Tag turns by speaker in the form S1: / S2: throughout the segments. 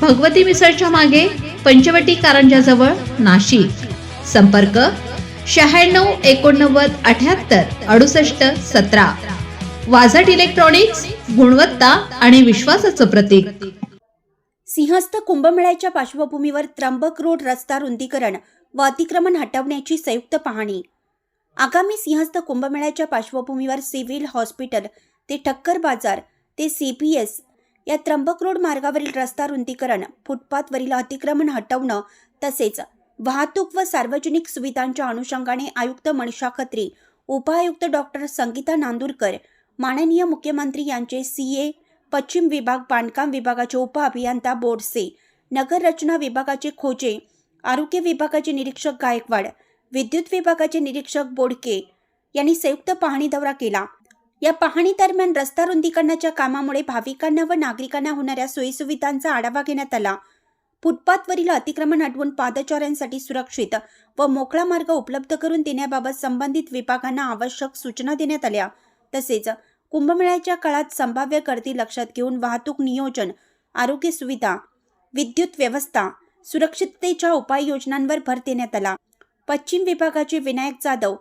S1: भगवती मिसळच्या मागे पंचवटी कारंजाजवळ नाशिक. संपर्क शहाण्णव एकोणनव्वद अठ्याहत्तर अडुसष्ट सतरा. वाझट इलेक्ट्रॉनिक्स गुणवत्ता आणि विश्वासाचं प्रतीक.
S2: सिंहस्थ कुंभमेळ्याच्या पार्श्वभूमीवर त्र्यंबक रोड रस्ता रुंदीकरण व अतिक्रमण हटवण्याची संयुक्त पाहणी. आगामी सिंहस्थ कुंभमेळ्याच्या पार्श्वभूमीवर सिव्हिल हॉस्पिटल ते ठक्कर बाजार ते सी पी एस या त्र्यंबक रोड मार्गावरील रस्ता रुंदीकरण फुटपाथवरील अतिक्रमण हटवणं तसेच वाहतूक व सार्वजनिक सुविधांच्या अनुषंगाने आयुक्त मनीषा खत्री उपायुक्त डॉक्टर संगीता नांदूरकर माननीय मुख्यमंत्री यांचे सी ए पश्चिम विभाग बांधकाम विभागाचे उपअभियंता बोर्डसे नगर रचना विभागाचे खोजे आरोग्य विभागाचे निरीक्षक गायकवाड विद्युत विभागाचे निरीक्षक बोडके यांनी संयुक्त पाहणी दौरा केला. या पाहणी दरम्यान रस्ता रुंदीकरणाच्या कामामुळे भाविकांना व नागरिकांना होणाऱ्या सोयीसुविधांचा आढावा घेण्यात आला. फुटपाथवरील अतिक्रमण हटवून पादचाऱ्यांसाठी सुरक्षित व मोकळा मार्ग उपलब्ध करून देण्याबाबत संबंधित विभागांना आवश्यक सूचना देण्यात आल्या. तसेच कुंभमेळ्याच्या काळात संभाव्य गर्दी लक्षात घेऊन वाहतूक नियोजन आरोग्य सुविधा विद्युत व्यवस्था सुरक्षिततेच्या उपाययोजनांवर भर देण्यात आला. पश्चिम विभागाचे विनायक जाधव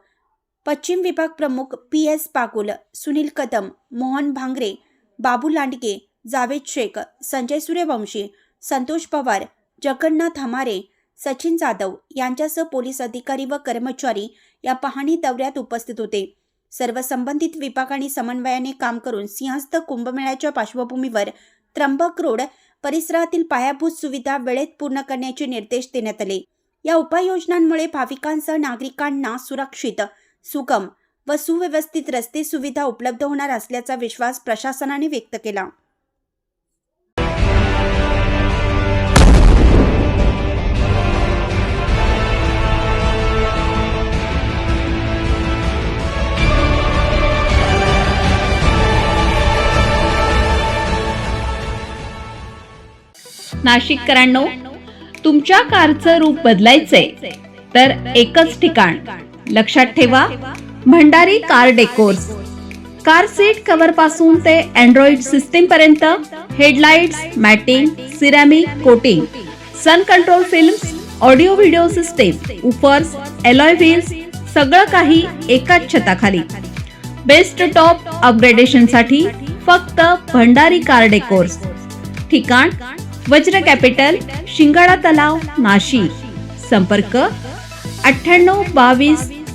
S2: पश्चिम विभाग प्रमुख पी एस पाकुल सुनील कदम मोहन भांगरे बाबू लांडगे जावेद शेख संजय सूर्यवंशी संतोष पवार जगन्नाथ हमारे सचिन जाधव यांच्यासह पोलीस अधिकारी व कर्मचारी या पाहणी दौऱ्यात उपस्थित होते. सर्व संबंधित विभाग आणि समन्वयाने काम करून सिंहस्थ कुंभमेळ्याच्या पार्श्वभूमीवर त्र्यंबक रोड परिसरातील पायाभूत सुविधा वेळेत पूर्ण करण्याचे निर्देश देण्यात आले. या उपाययोजनांमुळे भाविकांसह नागरिकांना सुरक्षित सुगम व सुव्यवस्थित रस्ते सुविधा उपलब्ध होणार असल्याचा विश्वास प्रशासनाने व्यक्त केला.
S1: नाशिककरांनो तुमच्या कारचं रूप बदलायचंय तर एकच ठिकाण लक्षात ठेवा Bhandari car decors car seat कव्हरपासून ते अँड्रॉइड सिस्टीम पर्यंत headlights matting ceramic coating sun control films audio video system woofers alloy wheels सगळं काही एकाच छताखाली. बेस्ट टॉप अपग्रेडेशनसाठी फक्त भंडारी कार डेकोर्स ठिकाण वज्र कॅपिटल शिंगाडा तलाव नाशिक. संपर्क अठ्ठ्याण्णव बावीस